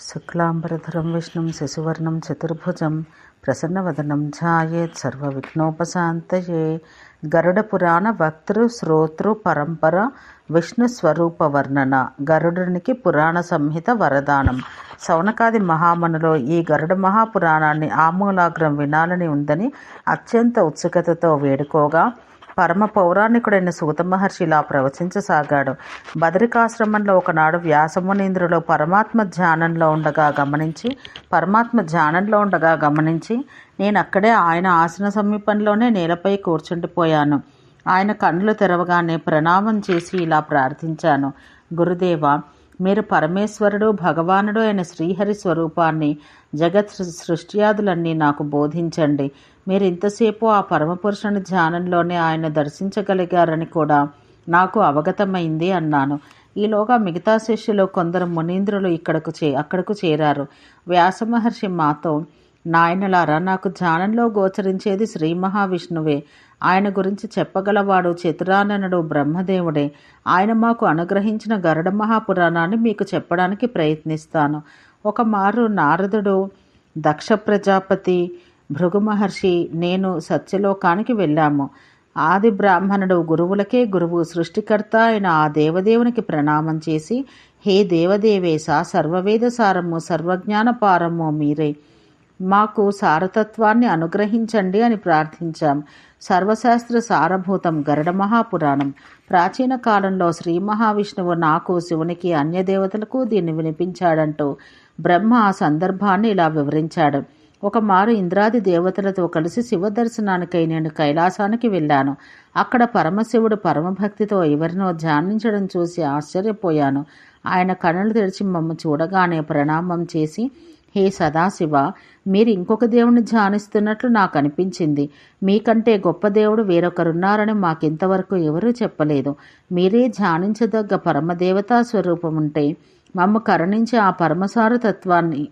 శుక్లాంబరధరం విష్ణుం శశివర్ణం చతుర్భుజం ప్రసన్నవదనం ఛాయేత్ సర్వవిఘ్నోపశాంతయే. గరుడ పురాణ వక్తృ శ్రోతృ పరంపర విష్ణు స్వరూప వర్ణన గరుడునికి పురాణ సంహిత వరదానం. సౌనకాది మహామనులో ఈ గరుడ మహాపురాణాన్ని ఆమూలాగ్రం వినాలని ఉందని అత్యంత ఉత్సుకతతో వేడుకోగా పరమ పౌరాణికుడైన సూత మహర్షి ఇలా ప్రవచించసాగాడు. బదరికాశ్రమంలో ఒకనాడు వ్యాసమునీంద్రుడు పరమాత్మ ధ్యానంలో ఉండగా గమనించి పరమాత్మ ధ్యానంలో ఉండగా గమనించి నేను అక్కడే ఆయన ఆసన సమీపంలోనే నేలపై కూర్చుండిపోయాను. ఆయన కండ్లు తెరవగానే ప్రణామం చేసి ఇలా ప్రార్థించాను. గురుదేవ మీరు పరమేశ్వరుడు భగవానుడు అయిన శ్రీహరి స్వరూపాన్ని జగత్ సృష్ట్యాదులన్నీ నాకు బోధించండి. మీరు ఇంతసేపు ఆ పరమపురుషుని ధ్యానంలోనే ఆయన దర్శించగలిగారని కూడా నాకు అవగతమైంది అన్నాను. ఈలోగా మిగతా శిష్యులు కొందరు మునీంద్రులు ఇక్కడకు చే అక్కడకు చేరారు. వ్యాసమహర్షి మాతో నాయనలారా నాకు ధ్యానంలో గోచరించేది శ్రీ మహావిష్ణువే. ఆయన గురించి చెప్పగలవాడు చతురాననుడు బ్రహ్మదేవుడే. ఆయన మాకు అనుగ్రహించిన గరుడ మహాపురాణాన్ని మీకు చెప్పడానికి ప్రయత్నిస్తాను. ఒక మారు నారదుడు దక్ష ప్రజాపతి భృగు మహర్షి నేను సత్యలోకానికి వెళ్ళాము. ఆది బ్రాహ్మణుడు గురువులకే గురువు సృష్టికర్త అయిన ఆ దేవదేవునికి ప్రణామం చేసి హే దేవదేవేశ సర్వవేద సారము సర్వజ్ఞాన పారము మీరే. మాకు సారతత్వాన్ని అనుగ్రహించండి అని ప్రార్థించాం. సర్వశాస్త్ర సారభూతం గరుడ మహాపురాణం. ప్రాచీన కాలంలో శ్రీ మహావిష్ణువు నాకు శివునికి అన్య దేవతలకు దీన్ని వినిపించాడంటూ బ్రహ్మ ఆ సందర్భాన్ని ఇలా వివరించాడు. ఒక మారు ఇంద్రాది దేవతలతో కలిసి శివ దర్శనానికై నేను కైలాసానికి వెళ్ళాను. అక్కడ పరమశివుడు పరమభక్తితో ఎవరినో ధ్యానించడం చూసి ఆశ్చర్యపోయాను. ఆయన కనులు తెరిచి మమ్మ చూడగానే ప్రణామం చేసి హే సదాశివ మీరు ఇంకొక దేవుని ధ్యానిస్తున్నట్లు నాకు అనిపించింది. మీకంటే గొప్ప దేవుడు వేరొకరున్నారని మాకింతవరకు ఎవరూ చెప్పలేదు. మీరే ధ్యానించదగ్గ పరమదేవతా స్వరూపం ఉంటే మమ్మ కరుణించి ఆ పరమసార తత్వాన్ని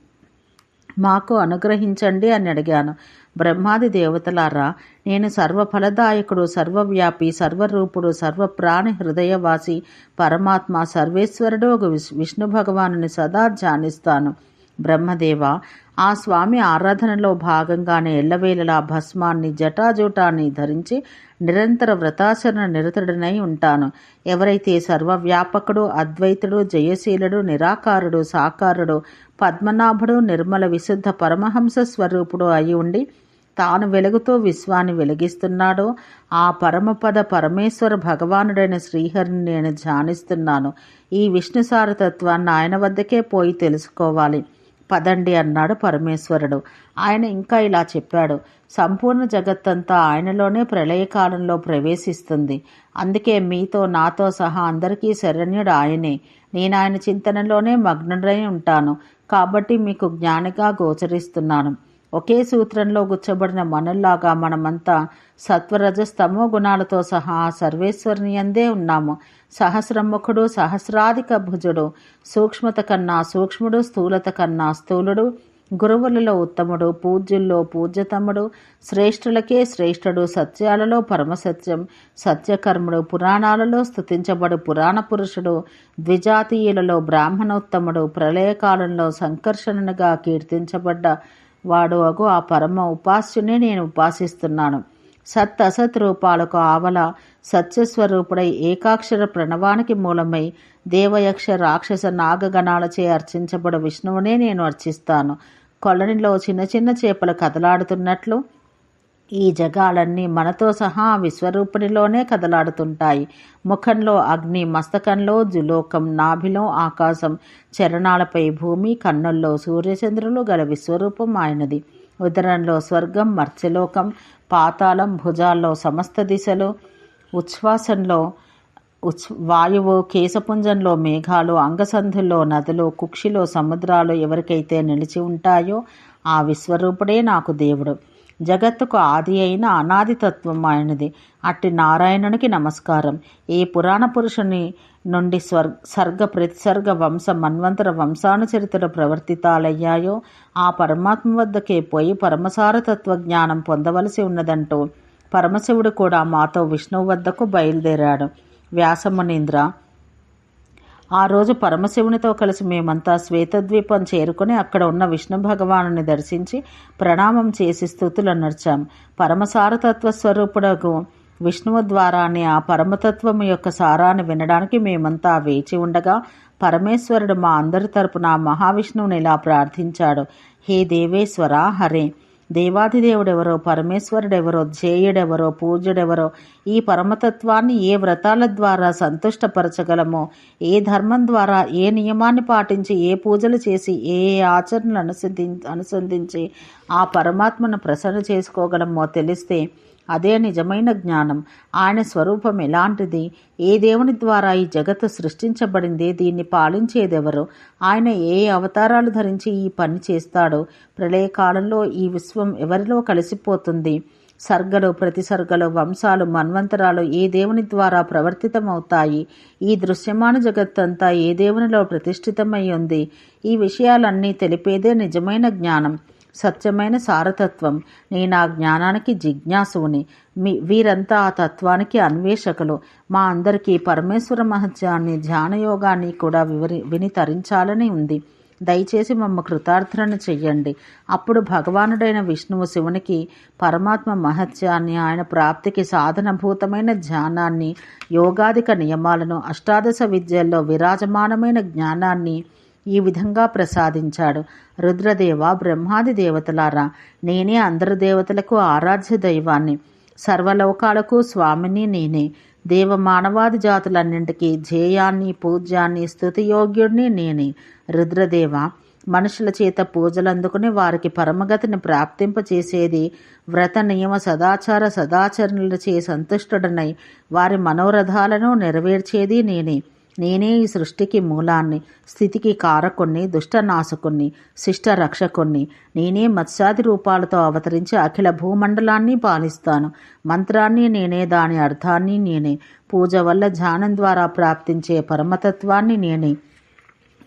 మాకు అనుగ్రహించండి అని అడిగాను. బ్రహ్మాది దేవతలారా నేను సర్వఫలదాయకుడు సర్వవ్యాపి సర్వరూపుడు సర్వప్రాణి హృదయవాసి పరమాత్మ సర్వేశ్వరుడు ఒక విష్ణు భగవానుని సదా ధ్యానిస్తాను. బ్రహ్మదేవ ఆ స్వామి ఆరాధనలో భాగంగానే ఎల్లవేళలా భస్మాన్ని జటాజూటాన్ని ధరించి నిరంతర వ్రతాచరణ నిరతుడనై ఉంటాను. ఎవరైతే సర్వవ్యాపకుడు అద్వైతుడు జయశీలుడు నిరాకారుడు సాకారుడు పద్మనాభుడు నిర్మల విశుద్ధ పరమహంస స్వరూపుడు అయి ఉండి తాను వెలుగుతో విశ్వాన్ని వెలిగిస్తున్నాడో ఆ పరమపద పరమేశ్వర భగవానుడైన శ్రీహరిని నేను ధ్యానిస్తున్నాను. ఈ విష్ణు సారతత్వాన్ని ఆయన వద్దకే పోయి తెలుసుకోవాలి. పదండి అన్నాడు పరమేశ్వరుడు. ఆయన ఇంకా ఇలా చెప్పాడు. సంపూర్ణ జగత్తంతా ఆయనలోనే ప్రళయకాలంలో ప్రవేశిస్తుంది. అందుకే మీతో నాతో సహా అందరికీ శరణ్యుడు ఆయనే. నేను ఆయన చింతనలోనే మగ్నుడై ఉంటాను. కాబట్టి మీకు జ్ఞానిగా గోచరిస్తున్నాను. ఒకే సూత్రంలో గుచ్చబడిన మనల్లాగా మనమంతా సత్వరజస్తమో గుణాలతో సహా సర్వేశ్వరుని అందే ఉన్నాము. సహస్రముఖుడు సహస్రాధిక భుజుడు సూక్ష్మత కన్నా సూక్ష్ముడు స్థూలత కన్నా స్థూలుడు గురువులలో ఉత్తముడు పూజ్యుల్లో పూజ్యతముడు శ్రేష్ఠులకే శ్రేష్ఠుడు సత్యాలలో పరమసత్యం సత్యకర్ముడు పురాణాలలో స్థుతించబడు పురాణ పురుషుడు ద్విజాతీయులలో బ్రాహ్మణోత్తముడు ప్రళయకాలంలో సంకర్షణగా కీర్తించబడ్డ వాడు అగు ఆ పరమ ఉపాస్యునే నేను ఉపాసిస్తున్నాను. సత్ అసత్ రూపాలకు ఆవల సత్యస్వరూపుడై ఏకాక్షర ప్రణవానికి మూలమై దేవయక్ష రాక్షస నాగగణాలచే అర్చించబడు విష్ణువునే నేను అర్చిస్తాను. కొలనిలో చిన్న చిన్న చేపలు కదలాడుతున్నట్లు ఈ జగాలన్నీ మనతో సహా విశ్వరూపునిలోనే కదలాడుతుంటాయి. ముఖంలో అగ్ని మస్తకంలో జులోకం నాభిలో ఆకాశం చరణాలపై భూమి కన్నుల్లో సూర్యచంద్రులు గల విశ్వరూపం ఆయనది. ఉదరంలో స్వర్గం మర్త్యలోకం పాతాళం భుజాల్లో సమస్త దిశలు ఉచ్ఛ్వాసంలో ఉచ్ వాయువు కేశపుంజంలో మేఘాలు అంగసంధుల్లో నదులు కుక్షిలో సముద్రాలు ఎవరికైతే నిలిచి ఉంటాయో ఆ విశ్వరూపుడే నాకు దేవుడు. జగత్తుకు ఆది అయిన అనాది తత్వం ఆయనది. అట్టి నారాయణునికి నమస్కారం. ఏ పురాణ పురుషుని నుండి స్వర్ సర్గ ప్రతిసర్గ వంశ మన్వంతర వంశానుచరితలు ప్రవర్తితాలయ్యాయో ఆ పరమాత్మ వద్దకే పోయి పరమసారతత్వ జ్ఞానం పొందవలసి ఉన్నదంటూ పరమశివుడు కూడా మాతో విష్ణువు వద్దకు బయలుదేరాడు. వ్యాసమునీంద్ర ఆ రోజు పరమశివునితో కలిసి మేమంతా శ్వేతద్వీపం చేరుకుని అక్కడ ఉన్న విష్ణు భగవానుని దర్శించి ప్రణామం చేసి స్థుతులు నడిచాం. పరమసారతత్వ స్వరూపుడకు విష్ణువు ద్వారానే ఆ పరమతత్వం యొక్క సారాన్ని వినడానికి మేమంతా వేచి ఉండగా పరమేశ్వరుడు మా అందరి తరపున మహావిష్ణువుని ఇలా ప్రార్థించాడు. హే దేవేశ్వర హరే! దేవాదిదేవుడెవరో పరమేశ్వరుడెవరో ధ్యేయుడెవరో పూజ్యుడెవరో ఈ పరమతత్వాన్ని ఏ వ్రతాల ద్వారా సంతుష్టపరచగలమో ఏ ధర్మం ద్వారా ఏ నియమాన్ని పాటించి ఏ పూజలు చేసి ఏ ఏ ఆచరణలు అనుసంధి అనుసంధించి ఆ పరమాత్మను ప్రసన్న చేసుకోగలమో తెలిస్తే అదే నిజమైన జ్ఞానం. ఆయన స్వరూపం ఎలాంటిది? ఏ దేవుని ద్వారా ఈ జగత్తు సృష్టించబడింది? దీన్ని పాలించేదెవరు? ఆయన ఏ అవతారాలు ధరించి ఈ పని చేస్తాడో? ప్రళయకాలంలో ఈ విశ్వం ఎవరిలో కలిసిపోతుంది? సర్గలు ప్రతిసర్గలు వంశాలు మన్వంతరాలు ఏ దేవుని ద్వారా ప్రవర్తితమవుతాయి? ఈ దృశ్యమాన జగత్తంతా ఏ దేవునిలో ప్రతిష్ఠితమై ఉంది? ఈ విషయాలన్నీ తెలిపేదే నిజమైన జ్ఞానం. సత్యమైన సారతత్వం. నేను ఆ జ్ఞానానికి జిజ్ఞాసువుని. మీ వీరంతా ఆ తత్వానికి అన్వేషకులు. మా అందరికీ పరమేశ్వర మహత్యాన్ని ధ్యానయోగాన్ని కూడా వివరి విని తరించాలని ఉంది. దయచేసి మమ్మ కృతార్థులను చెయ్యండి. అప్పుడు భగవానుడైన విష్ణువు శివునికి పరమాత్మ మహత్యాన్ని ఆయన ప్రాప్తికి సాధనభూతమైన ధ్యానాన్ని యోగాదిక నియమాలను అష్టాదశ విద్యల్లో విరాజమానమైన జ్ఞానాన్ని ఈ విధంగా ప్రసాదించాడు. రుద్రదేవ బ్రహ్మాది దేవతలారా నేనే అందరు దేవతలకు ఆరాధ్య దైవాన్ని. సర్వలోకాలకు స్వామిని నేనే. దేవ మానవాది జాతులన్నింటికీ ధ్యేయాన్ని పూజ్యాన్ని స్థుతియోగ్యుడిని నేనే. రుద్రదేవ మనుషుల చేత పూజలందుకుని వారికి పరమగతిని ప్రాప్తింపచేసేది వ్రత నియమ సదాచార సదాచరణలచే సంతుష్టుడనై వారి మనోరథాలను నెరవేర్చేది నేనే. నేనే ఈ సృష్టికి మూలాన్ని స్థితికి కారకుణ్ణి దుష్టనాశకుణ్ణి శిష్ట రక్షకుణ్ణి నేనే మత్స్యాది రూపాలతో అవతరించి అఖిల భూమండలాన్ని పాలిస్తాను. మంత్రాన్ని నేనే దాని అర్థాన్ని నేనే. పూజ వల్ల ధ్యానం ద్వారా ప్రాప్తించే పరమతత్వాన్ని నేనే.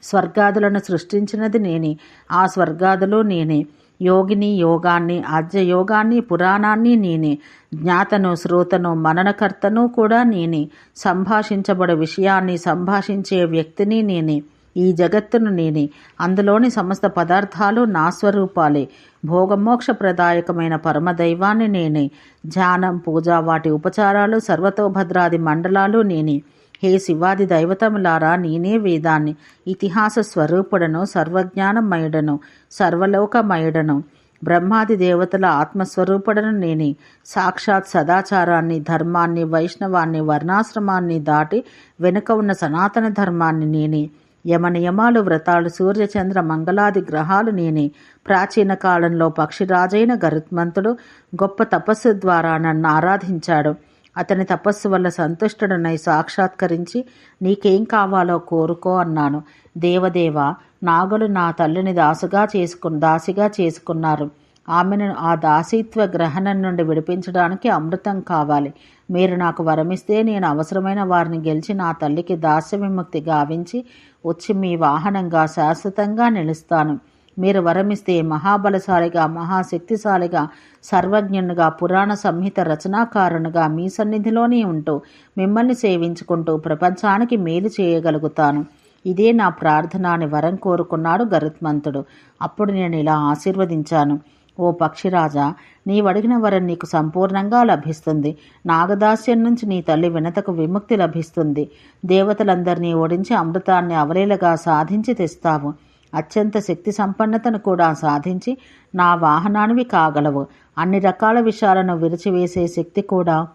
స్వర్గాదులను సృష్టించినది నేనే. ఆ స్వర్గాదులు నేనే. యోగిని యోగాన్ని ఆద్య యోగాన్ని పురాణాన్ని నేనే. జ్ఞాతను శ్రోతను మననకర్తను కూడా నేనే. సంభాషించబడే విషయాన్ని సంభాషించే వ్యక్తిని నేనే. ఈ జగత్తును నేనే. అందులోని సమస్త పదార్థాలు నా స్వరూపాలే. భోగమోక్ష ప్రదాయకమైన పరమదైవాన్ని నేనే. ధ్యానం పూజ వాటి ఉపచారాలు సర్వతోభద్రాది మండలాలు నేనే. హే శివాది దైవతములారా నేనే వేదాన్ని ఇతిహాస స్వరూపుడను సర్వజ్ఞానమయుడను సర్వలోకమయుడను బ్రహ్మాది దేవతల ఆత్మస్వరూపుడను నేనే. సాక్షాత్ సదాచారాన్ని ధర్మాన్ని వైష్ణవాన్ని వర్ణాశ్రమాన్ని దాటి వెనుక ఉన్న సనాతన ధర్మాన్ని నేనే. యమనియమాలు వ్రతాలు సూర్యచంద్ర మంగళాది గ్రహాలు నేనే. ప్రాచీన కాలంలో పక్షిరాజైన గరుత్మంతుడు గొప్ప తపస్సు ద్వారా నన్ను ఆరాధించాడు. అతని తపస్సు వల్ల సంతుష్టుడనై సాక్షాత్కరించి నీకేం కావాలో కోరుకో అన్నాను. దేవదేవ నాగులు నా తల్లిని దాసుగా చేసుకు దాసిగా చేసుకున్నారు. ఆమెను ఆ దాసిత్వ గ్రహణం నుండి విడిపించడానికి అమృతం కావాలి. మీరు నాకు వరమిస్తే నేను అవసరమైన వారిని గెలిచి నా తల్లికి దాస్య విముక్తి గావించి వచ్చి మీ వాహనంగా శాశ్వతంగా నిలుస్తాను. మీరు వరమిస్తే మహాబలశాలిగా మహాశక్తిశాలిగా సర్వజ్ఞునిగా పురాణ సంహిత రచనాకారునిగా మీ సన్నిధిలోనే ఉంటూ మిమ్మల్ని సేవించుకుంటూ ప్రపంచానికి మేలు చేయగలుగుతాను. ఇదే నా ప్రార్థన అని వరం కోరుకున్నాడు గరుత్మంతుడు. అప్పుడు నేను ఇలా ఆశీర్వదించాను. ఓ పక్షిరాజా నీవడిగిన వరం నీకు సంపూర్ణంగా లభిస్తుంది. నాగదాస్యం నుంచి నీ తల్లి వినతకు విముక్తి లభిస్తుంది. దేవతలందరినీ ఓడించి అమృతాన్ని అవలేలగా సాధించి తెస్తావు. అత్యంత శక్తి సంపన్నతను కూడా సాధించి నా వాహనానివి కాగలవు. అన్ని రకాల విషయాలను విరిచివేసే శక్తి కూడా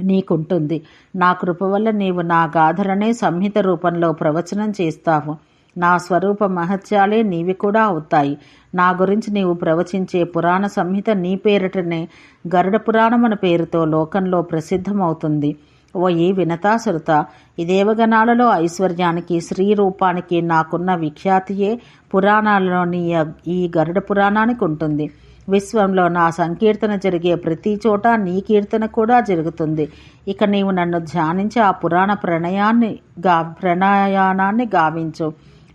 నీకుంటుంది. నా కృప వల్ల నీవు నా గాథలనే సంహిత రూపంలో ప్రవచనం చేస్తావు. నా స్వరూప మహత్యాలే నీవి కూడా అవుతాయి. నా గురించి నీవు ప్రవచించే పురాణ సంహిత నీ పేరిటనే గరుడ పురాణం అనే పేరుతో లోకంలో ప్రసిద్ధమవుతుంది. ఓ ఈ వినతాసురత ఈ దేవగణాలలో ఐశ్వర్యానికి శ్రీ రూపానికి నాకున్న విఖ్యాతియే పురాణాలలోని ఈ గరుడ పురాణానికి ఉంటుంది. విశ్వంలో నా సంకీర్తన జరిగే ప్రతి చోట నీ కీర్తన కూడా జరుగుతుంది. ఇక నీవు నన్ను ధ్యానించి ఆ పురాణ ప్రణయాన్ని గా ప్రణయానాన్ని గావించు.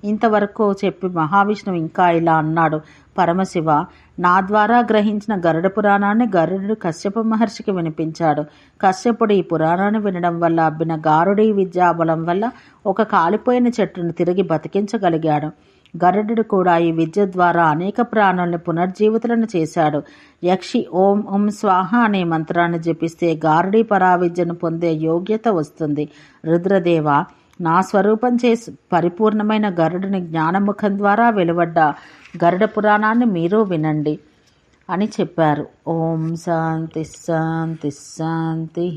ఇంతవరకు చెప్పి మహావిష్ణువు ఇంకా ఇలా అన్నాడు. పరమశివ నా ద్వారా గ్రహించిన గరుడ పురాణాన్ని గరుడు కశ్యప మహర్షికి వినిపించాడు. కశ్యపుడు ఈ పురాణాన్ని వినడం వల్ల అబ్బిన గారుడి విద్యాబలం వల్ల ఒక కాలిపోయిన చెట్టును తిరిగి బతికించగలిగాడు. గరుడు కూడా ఈ విద్య ద్వారా అనేక ప్రాణుల్ని పునర్జీవితులను చేశాడు. యక్షి ఓం ఓం స్వాహ అనే మంత్రాన్ని జపిస్తే గారుడి పరావిద్యను పొందే యోగ్యత వస్తుంది. రుద్రదేవ నా స్వరూపం చేసి పరిపూర్ణమైన గరుడుని జ్ఞానముఖం ద్వారా వెలువడ్డ గరుడ పురాణాన్ని మీరు వినండి అని చెప్పారు. ఓం శాంతి శాంతి శాంతి.